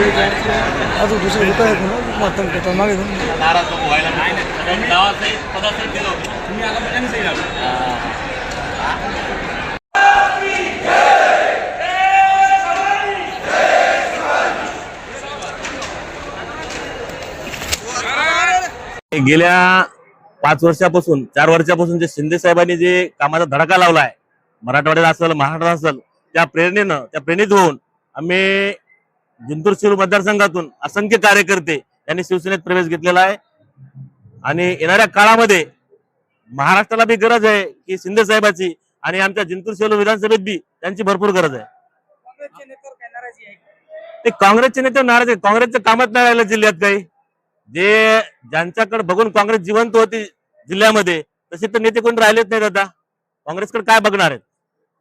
अजून दुसरं होतं आहेत ना मतदान करतात मागे गेल्या पाच वर्षापासून चार वर्षापासून जे शिंदे साहेबांनी जे कामाचा धडाका लावलाय मराठवाड्यात असेल महाराष्ट्रात असेल त्या प्रेरणेनं त्या प्रेरित होऊन आम्ही जिंतूर शिरूर मतदारसंघातून असंख्य कार्यकर्ते यांनी शिवसेनेत प्रवेश घेतलेला आहे. आणि येणाऱ्या काळामध्ये महाराष्ट्राला बी गरज आहे की शिंदे साहेबाची आणि आमच्या जिंतूर सेलू विधानसभेत बी त्यांची भरपूर गरज आहे. आहे ते काँग्रेसचे नेते नाराज आहेत. काँग्रेसचं कामच नाही राहिलं जिल्ह्यात काही. जे ज्यांच्याकडे बघून काँग्रेस जिवंत होती जिल्ह्यामध्ये तसे तर नेते कोणी राहिलेच नाहीत आता. काँग्रेसकडे काय बघणार आहेत?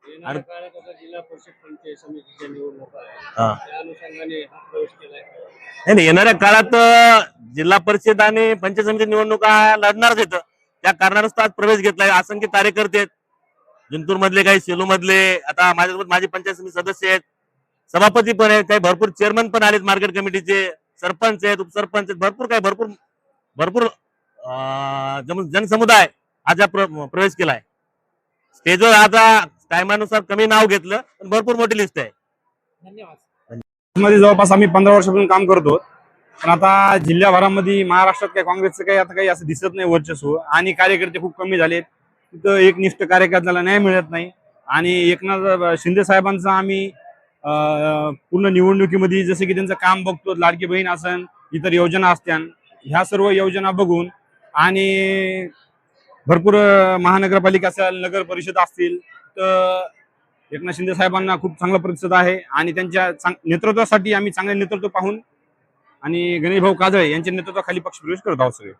जिल्हा परिषद निवडणुका आहे हा. त्या अनुषंगाने प्रवेश केलाय. नाही नाही, येणाऱ्या काळात अं, जिल्हा परिषद आणि पंचायत समिती निवडणुका लढणारच आहेत त्या कारणास्तव आज प्रवेश घेतलाय. असंख्य कार्यकर्ते आहेत. जिंतूर मधले काही सेलू मधले आता माझ्यासोबत माझी पंचायत समिती सदस्य आहेत. सभापती पण आहेत काही भरपूर चेअरमन पण आलेत मार्केट कमिटीचे सरपंच आहेत उपसरपंच आहेत. भरपूर काही भरपूर भरपूर अं, जन- जनसमुदाय आज प्र- प्रवेश केलाय. स्टेजवर आता टायमानुसार कमी नाव घेतलं पण भरपूर मोठी लिस्ट आहे. धन्यवाद. मध्ये जवळपास आम्ही पंधरा वर्षापासून काम करतो. पण आता जिल्ह्याभरामध्ये महाराष्ट्रात काही काँग्रेसचं काही आता काही असं दिसत नाही वर्चस्व. आणि कार्यकर्ते खूप कमी झालेत. तिथं एकनिष्ठ कार्यकर्त्याला न्याय मिळत नाही. आणि एकनाथ शिंदे साहेबांचा आम्ही पूर्ण निवडणुकीमध्ये जसं की त्यांचं काम बघतो लाडकी बहीण असन इतर योजना असत्यान ह्या सर्व योजना बघून आणि भरपूर महानगरपालिका असेल नगर परिषद असतील तर एकनाथ शिंदे साहेबांना खूप चांगला प्रतिसाद आहे आणि त्यांच्या चांग- नेतृत्वासाठी आम्ही चांगले नेतृत्व पाहून आणि गणेश भाऊ काजळे यांच्या नेतृत्वाखाली पक्ष प्रवेश करत आहोत सगळे.